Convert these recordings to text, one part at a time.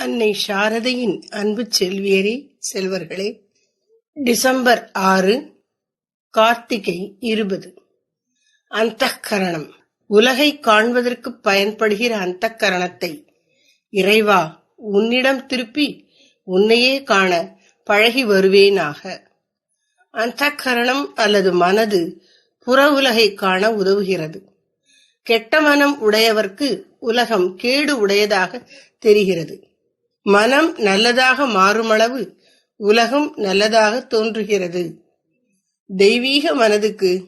அன்னை சாரதையின் அன்பு செல்வியரே செல்வர்களே டிசம்பர் ஆறு கார்த்திகை இருபது. அந்தக்கரணம். உலகை காண்பதற்கு பயன்படுகிற அந்தக்கரணத்தை இறைவா உன்னிடம் திருப்பி உன்னையே காண பழகி வருவேனாக. அந்தக்கரணம் அல்லது மனது புற உலகை காண உதவுகிறது. கெட்ட மனம் உடையவர்க்கு உலகம் கேடு உடையதாக தெரிகிறது. மனம் நல்லதாக மாறுமளவு உலகம் நல்லதாக தோன்றுகிறது. தெய்வீக மனதுக்கு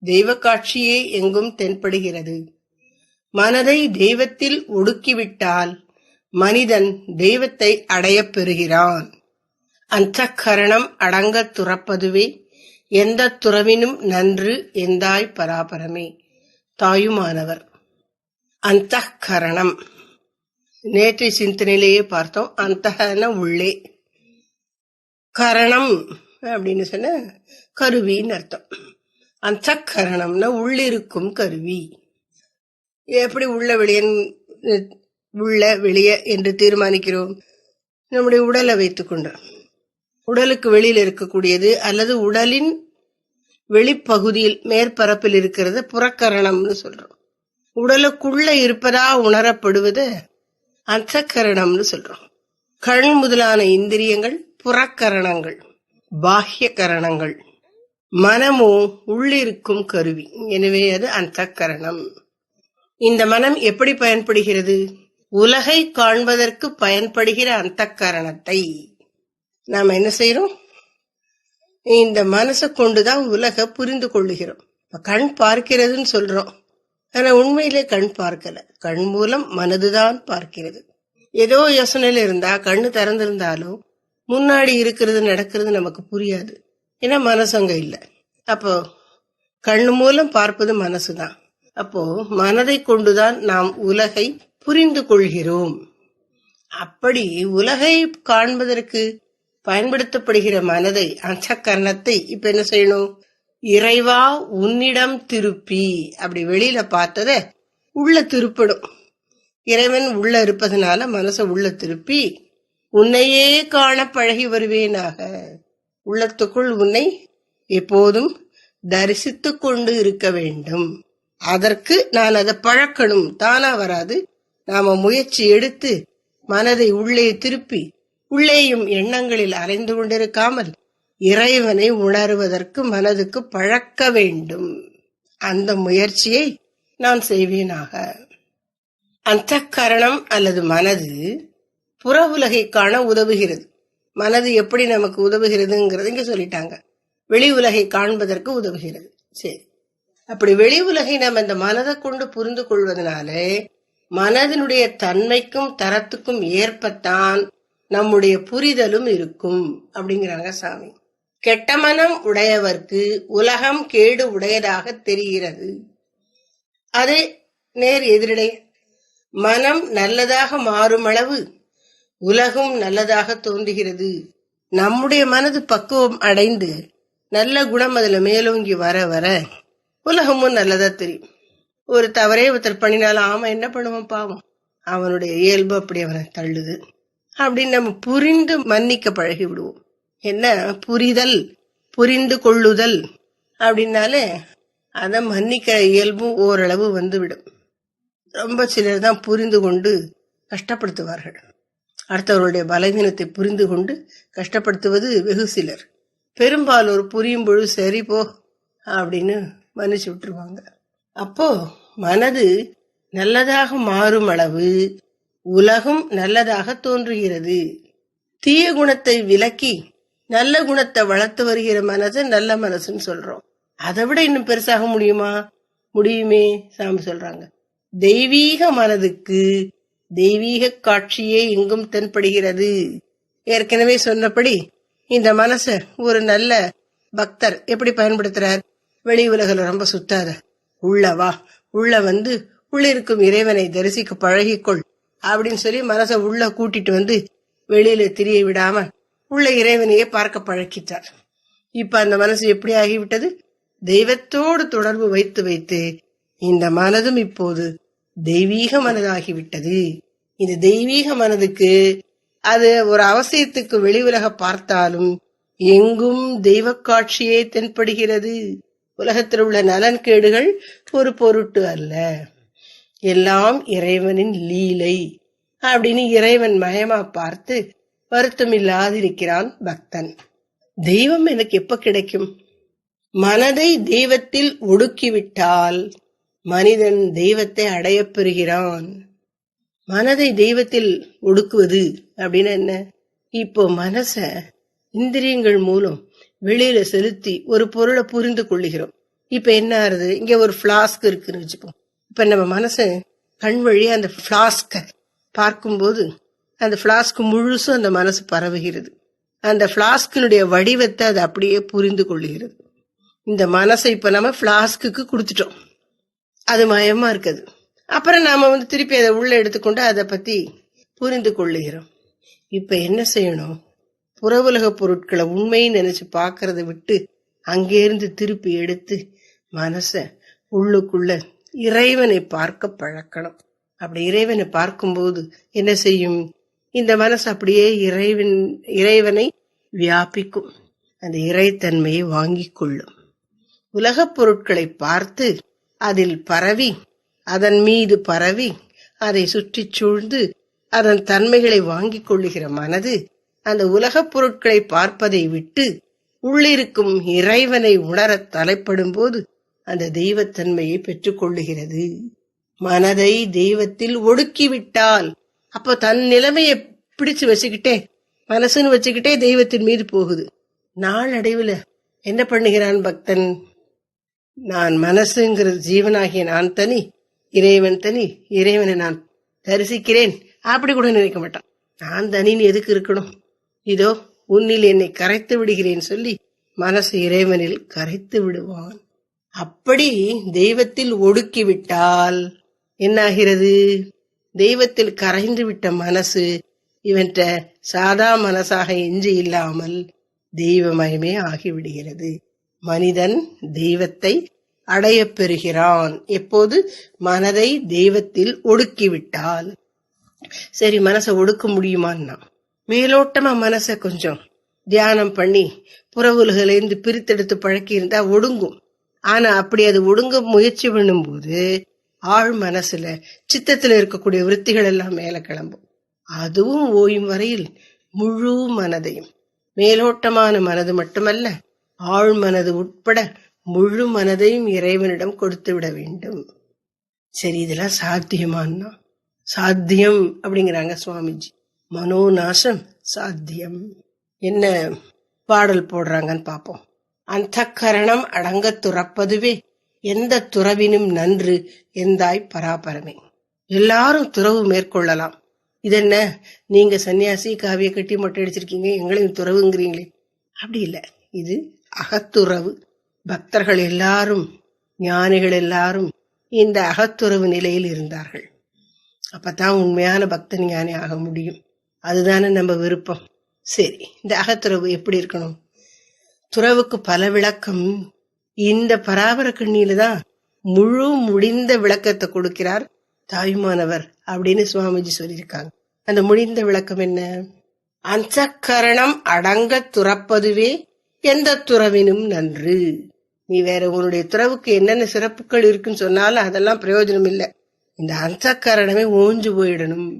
தெய்வ காட்சியே எங்கும் தென்படுகிறது. மனதை தெய்வத்தில் ஒடுக்கிவிட்டால் மனிதன் தெய்வத்தை அடையப் பெறுகிறான். அந்தக்கரணம் அடங்கத் துறப்பதுவே எந்த துறவினும் நன்று எந்தாய் பராபரமே. தாயுமானவர். அந்த கரணம் நேற்றை சிந்தனையிலேயே பார்த்தோம். அந்தகன உள்ளே கரணம் அப்படின்னு சொன்ன கருவின்னு அர்த்தம். அந்த கரணம்னா உள்ளிருக்கும் கருவி எப்படி உள்ள வெளியன் உள்ள வெளிய என்று தீர்மானிக்கிறோம்? நம்முடைய உடலை வைத்துக்கொண்டு உடலுக்கு வெளியில் இருக்கக்கூடியது அல்லது உடலின் வெளிப்பகுதியில் மேற்பரப்பில் இருக்கிறத புறக்கரணம்னு சொல்றோம். உடலுக்குள்ள இருப்பதா உணரப்படுவது? அந்தக்கரணம்னு சொல்றோம். கண் முதலான இந்திரியங்கள் புறக்கரணங்கள் பாஹ்ய கரணங்கள் மனமோ உள்ளிருக்கும் கருவி. எனவே அது அந்தக்கரணம் இந்த மனம் எப்படி பயன்படுகிறது? உலகை காண்பதற்கு பயன்படுகிற அந்தக்கரணத்தை நாம் என்ன செய்யறோம் இந்த மனசை கொண்டுதான் உலக புரிந்து கொள்ளுகிறோம். கண் பார்க்கிறதுன்னு சொல்றோம். ஆனா உண்மையிலே கண் பார்க்கல. கண் மூலம் மனதுதான் பார்க்கிறது. ஏதோ யோசனையில இருந்தா கண்ணு திறந்திருந்தாலும் முன்னாடி இருக்கிறது நடக்கிறது நமக்கு புரியாது. ஏன்னா மனசு அங்க இல்ல. அப்போ கண் மூலம் பார்ப்பது மனசுதான். அப்போ மனதை கொண்டுதான் நாம் உலகை புரிந்து கொள்கிறோம். அப்படி உலகை காண்பதற்கு பயன்படுத்தப்படுகிற மனதை அந்த கரணத்தை இப்ப என்ன செய்யணும்? இறைவா உன்னிடம் திருப்பி. அப்படி வெளியில பார்த்தத உள்ள திருப்பிடும். இறைவன் உள்ள இருப்பதனால மனசை உள்ள திருப்பி உன்னையே காண பழகி வருவேனாக. உள்ளத்துக்குள் உன்னை எப்போதும் தரிசித்து கொண்டு இருக்க வேண்டும். அதற்கு நான் அதை பழக்கணும். தானா வராது. நாம முயற்சி எடுத்து மனதை உள்ளே திருப்பி உள்ளேயும் எண்ணங்களில் அலைந்து கொண்டிருக்காமல் இறைவனை உணர்வதற்கு மனதுக்கு பழக்க வேண்டும். அந்த முயற்சியை நான் செய்வேனாக. அந்த கரணம் அல்லது மனது புற உலகை காண உதவுகிறது. மனது எப்படி நமக்கு உதவுகிறதுங்கிறது இங்க சொல்லிட்டாங்க. வெளி உலகை காண்பதற்கு உதவுகிறது. சரி. அப்படி வெளி உலகை நம்ம இந்த மனதை கொண்டு புரிந்து கொள்வதனாலே மனதினுடைய தன்மைக்கும் தரத்துக்கும் ஏற்பத்தான் நம்முடைய புரிதலும் இருக்கும் அப்படிங்கிறாங்க சாமி. கெட்ட மனம் உடையவர்க்கு உலகம் கேடு உடையதாக தெரிகிறது. அது நேர் எதிரடை. மனம் நல்லதாக மாறும் அளவு உலகம் நல்லதாக தோன்றுகிறது. நம்முடைய மனது பக்குவம் அடைந்து நல்ல குணம் அதுல மேலோங்கி வர வர உலகமும் நல்லதா தெரியும். ஒரு தவறே ஒருத்தர் பண்ணினாலும் ஆமா என்ன பண்ணுவான் பாவம். அவனுடைய இயல்பு அப்படி அவனை தள்ளுது. அப்படின்னு நம்ம புரிந்து மன்னிக்க பழகி விடுவோம் என்ன? புரிதல் புரிந்து கொள்ளுதல் அப்படின்னாலே அதை மன்னிக்க இயல்பும் ஓரளவு வந்துவிடும். ரொம்ப சிலர் தான் புரிந்து கொண்டு கஷ்டப்படுத்துவார்கள். அடுத்தவர்களுடைய பலவீனத்தை புரிந்து கொண்டு கஷ்டப்படுத்துவது வெகு சிலர். பெரும்பாலோர் புரியும் பொழுது சரி போ அப்படின்னு மன்னிச்சு விட்டுருவாங்க. அப்போ மனது நல்லதாக மாறும் அளவு உலகம் நல்லதாக தோன்றுகிறது. தீய குணத்தை விலக்கி நல்ல குணத்தை வளர்த்து வருகிற மனசு நல்ல மனசுன்னு சொல்றோம். அதை விட இன்னும் பெருசாக முடியுமா? முடியுமே சாமி சொல்றாங்க. தெய்வீக மனதுக்கு தெய்வீக காட்சியே எங்கும் தென்படுகிறது. ஏற்கனவே சொன்னபடி இந்த மனச ஒரு நல்ல பக்தர் எப்படி பயன்படுத்துறார்? வெளி உலகில் ரொம்ப சுத்தாத. உள்ள வா உள்ள வந்து உள்ளிருக்கும் இறைவனை தரிசிக்க பழகிக்கொள் அப்படின்னு சொல்லி மனசை உள்ள கூட்டிட்டு வந்து வெளியில திரிய விடாம உள்ள இறைவனையே பார்க்க பழக்கிட்டார். இப்ப அந்த மனசு எப்படி ஆகிவிட்டது தெய்வத்தோடு தொடர்பு வைத்து வைத்து இந்த மனதும் இப்போது தெய்வீக மனதாகிவிட்டது. இந்த தெய்வீக மனதுக்கு அது ஒரு அவசியத்துக்கு வெளி உலக பார்த்தாலும் எங்கும் தெய்வ காட்சியே தென்படுகிறது. உலகத்தில் உள்ள நலன்கேடுகள் ஒரு பொருட்டு அல்ல. எல்லாம் இறைவனின் லீலை அப்படின்னு இறைவன் மயமா பார்த்து வருத்தம் இல்லாதிருக்கிறான் பக்தன். தெய்வம் எனக்கு எப்ப கிடைக்கும்? மனதை தெய்வத்தில் ஒடுக்கிவிட்டால் மனிதன் தெய்வத்தை அடையப் பெறுகிறான். மனதை தெய்வத்தில் ஒடுக்குவது அப்படின்னு என்ன? இப்போ மனச இந்திரியங்கள் மூலம் வெளியில செலுத்தி ஒரு பொருளை புரிந்து கொள்ளுகிறோம். இப்ப என்ன ஆறுது? இங்க ஒரு பிளாஸ்க் இருக்குன்னு வச்சுப்போம். இப்ப நம்ம மனசு கண் வழியா அந்த பிளாஸ்க பார்க்கும்போது அந்த பிளாஸ்க் முழுசும் அந்த மனசு பரவுகிறது. அந்த பிளாஸ்கினுடைய வடிவத்தை அது அப்படியே புரிந்து கொள்ளுகிறது இந்த மனசை இப்ப நம்ம பிளாஸ்க்கு கொடுத்துட்டோம். அது மயமா இருக்குது. அப்புறம் நாம வந்து திருப்பி அதை உள்ள எடுத்துக்கொண்டு அதை பத்தி புரிந்து கொள்ளுகிறோம். இப்ப என்ன செய்யணும்? புறவுலக பொருட்களை உண்மைன்னு நினைச்சு பார்க்கறத விட்டு அங்கேருந்து திருப்பி எடுத்து மனச உள்ளுக்குள்ள இறைவனை பார்க்க பழக்கணும். அப்படி இறைவனை பார்க்கும்போது என்ன செய்யும்? இந்த மனசு அப்படியே இறைவன் இறைவனை வியாபிக்கும். அந்த இறைத்தன்மையை வாங்கிக் கொள்ளும். உலகப் பொருட்களை பார்த்து அதில் பரவி அதன் மீது பரவி அதை சுற்றிச் சூழ்ந்து அதன் தன்மைகளை வாங்கிக் கொள்ளுகிற மனது அந்த உலகப் பொருட்களை பார்ப்பதை விட்டு உள்ளிருக்கும் இறைவனை உணரத் தலைப்படும் போது அந்த தெய்வத்தன்மையை பெற்றுக்கொள்ளுகிறது மனதை தெய்வத்தில் ஒடுக்கிவிட்டால் அப்போ தன் நிலைமையை பிடிச்சு வச்சுக்கிட்டே மனசுன்னு வச்சுக்கிட்டே தெய்வத்தின் மீது போகுது. நாளடைவில் என்ன பண்ணுகிறான் பக்தன்? நான் மனசுங்கிற ஜீவனாகிய நான் தனி இறைவன் தனி இறைவனை நான் தரிசிக்கிறேன். அப்படி கூட நினைக்க மாட்டான். நான் தனின்னு எதுக்கு இருக்கணும்? இதோ உன்னில் என்னை கரைத்து விடுகிறேன் சொல்லி மனசு இறைவனில் கரைத்து விடுவான். அப்படி தெய்வத்தில் ஒடுக்கிவிட்டால் என்னாகிறது? தெய்வத்தில் கரைந்து விட்ட மனசு இவன்ற சாதா மனசாக எஞ்சி இல்லாமல் தெய்வமயமே ஆகிவிடுகிறது. மனிதன் தெய்வத்தை அடைய பெறுகிறான். எப்போது? மனதை தெய்வத்தில் ஒடுக்கிவிட்டால். சரி மனசை ஒடுக்க முடியுமான்னா? மேலோட்டமா மனசை கொஞ்சம் தியானம் பண்ணி புறவுல்களேந்து பிரித்தெடுத்து பழக்கி இருந்தா ஒடுங்கும். ஆனா அப்படி அது ஒடுங்க முயற்சி பண்ணும்போது ஆழ் மனசுல சித்தத்துல இருக்கக்கூடிய விற்த்திகள் எல்லாம் மேல கிளம்பும். அதுவும் ஓயும் வரையில் முழு மனதையும். மேலோட்டமான மனது மட்டுமல்ல ஆழ் மனது உட்பட முழு மனதையும் இறைவனிடம் கொடுத்து விட வேண்டும். சரி இதெல்லாம் சாத்தியமானா சாத்தியம் அப்படிங்கிறாங்க சுவாமிஜி. மனோநாசம் சாத்தியம். என்ன பாடல் போடுறாங்கன்னு பாப்போம். அந்த கரணம் அடங்க துறப்பதுவே எந்த துறவினும் நன்று எந்தாய் பராபரமே. எல்லாரும் துறவு மேற்கொள்ளலாம். இதென்ன? நீங்க சன்னியாசி காவிய கட்டி மொட்டை அடிச்சிருக்கீங்க எங்களையும் துறவுங்கிறீங்களே. அப்படி இல்லை. இது அகத்துறவு. பக்தர்கள் எல்லாரும் ஞானிகள் எல்லாரும் இந்த அகத்துறவு நிலையில் இருந்தார்கள். அப்பதான் உண்மையான பக்தன் ஞானி ஆக முடியும். அதுதானே நம்ம விருப்பம். சரி இந்த அகத்துறவு எப்படி இருக்கணும்? துறவுக்கு பல விளக்கம் இந்த பராபர கண்ணியில தான் முழு முடிந்த விளக்கத்தை கொடுக்கிறார் தாய்மானவர் அப்படின்னு சுவாமிஜி சொல்லியிருக்காங்க. அந்த முடிந்த விளக்கம் என்ன? அந்த கரணம் அடங்க துறப்பதுவே எந்த துறவினும் நன்று. நீ வேற உன்னுடைய துறவுக்கு என்னென்ன சிறப்புகள் இருக்குன்னு சொன்னாலும் அதெல்லாம் பிரயோஜனம் இல்லை. இந்த அந்த ஓஞ்சு போயிடணும்.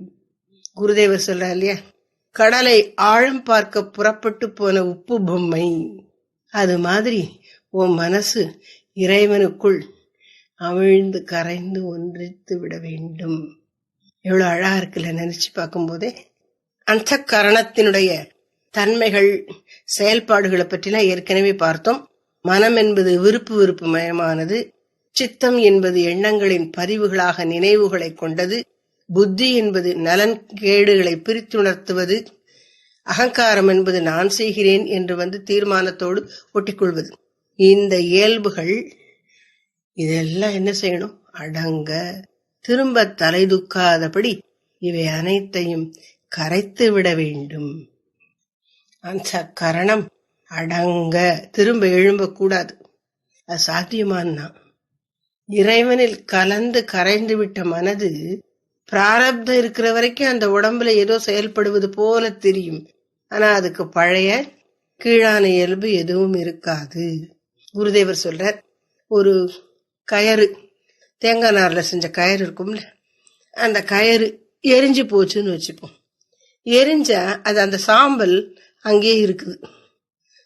குருதேவர் சொல்ற இல்லையா? கடலை ஆழம் பார்க்க புறப்பட்டு போன உப்பு பொம்மை. அது மாதிரி உன் மனசு இறைவனுக்குள் அவிழ்ந்து கரைந்து ஒன்றித்து விட வேண்டும். எவ்வளோ அழகா இருக்குல்ல நினைச்சு பார்க்கும்போதே. அந்த கரணத்தினுடைய தன்மைகள் செயல்பாடுகளை பற்றிலாம் ஏற்கனவே பார்த்தோம். மனம் என்பது விருப்பு விருப்பு மயமானது சித்தம் என்பது எண்ணங்களின் பதிவுகளாக நினைவுகளை கொண்டது. புத்தி என்பது நலன் கேடுகளை பிரித்துணர்த்துவது. அகங்காரம் என்பது நான் செய்கிறேன் என்று வந்து தீர்மானத்தோடு ஒட்டிக்கொள்வது. இந்த இயல்புகள் இதெல்லாம் என்ன செய்யணும்? அடங்க. திரும்ப தலை துக்காதபடி இவை அனைத்தையும் கரைத்து விட வேண்டும். அந்த கரணம் அடங்க. திரும்ப எழும்ப கூடாது அது சாத்தியமானா இறைவனில் கலந்து கரைந்து விட்ட மனது பிராரப்தம் இருக்கிற வரைக்கும் அந்த உடம்புல ஏதோ செயல்படுவது போல தெரியும். ஆனா அதுக்கு பழைய கீழான இயல்பு எதுவும் இருக்காது. குருதேவர் சொல்றார் ஒரு கயறு தேங்காய் நாரில் செஞ்ச கயறு இருக்கும்ல அந்த கயறு எரிஞ்சு போச்சுன்னு வச்சுப்போம். எரிஞ்சா அது அந்த சாம்பல் அங்கேயே இருக்குது.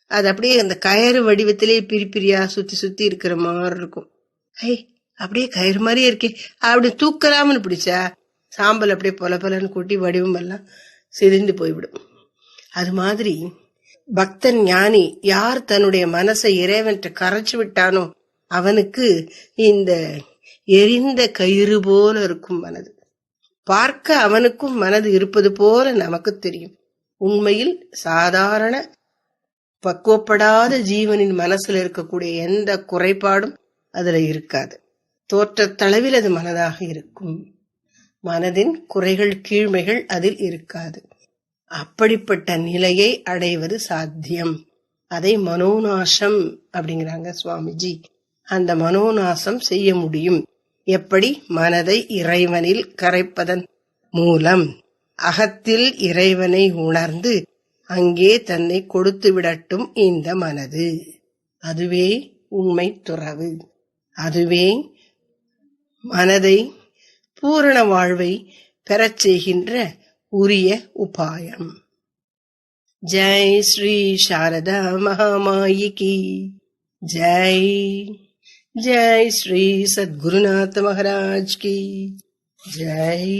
அது அப்படியே அந்த கயறு வடிவத்திலே பிரிப்பிரியா சுத்தி சுத்தி இருக்கிற மாதிரி இருக்கும். ஐ அப்படியே கயிறு மாதிரியே இருக்கே. அப்படி தூக்கலாம்னு பிடிச்சா சாம்பல் அப்படியே பொல பொலன்னு கூட்டி வடிவம் எல்லாம் சிரிந்து போய்விடும். அது மாதிரி பக்தன் ஞானி யார் தன்னுடைய மனசை இறைவன்ட்டு கரைச்சு விட்டானோ அவனுக்கு இந்த எரிந்த கயிறு போல இருக்கும் மனது. பார்க்க அவனுக்கும் மனது இருப்பது போல நமக்கு தெரியும். உண்மையில் சாதாரண பக்குவப்படாத ஜீவனின் மனசுல இருக்கக்கூடிய எந்த குறைபாடும் அதுல இருக்காது. தோற்றத்தளவில் அது மனதாக இருக்கும். மனதின் குறைகள் கீழ்மைகள் அதில் இருக்காது. அப்படிப்பட்ட நிலையை அடைவது சாத்தியம். அதை மனோநாசம் அப்படிங்கிறாங்க சுவாமிஜி. அந்த மனோநாசம் செய்ய முடியும். எப்படி? மனதை இறைவனில் கரைப்பதன் மூலம். அகத்தில் இறைவனை உணர்ந்து அங்கே தன்னை கொடுத்து விடட்டும் இந்த மனது. அதுவே உண்மை துறவு. அதுவே மனதை பூரண வாழ்வை பெறச் செய்கின்ற உரிய உபாயம் ஜெய் ஸ்ரீ சாரதா மகாமாயி கி ஜெய் ஜெய் ஸ்ரீ சத்குருநாத் மகாராஜ் கி ஜெய்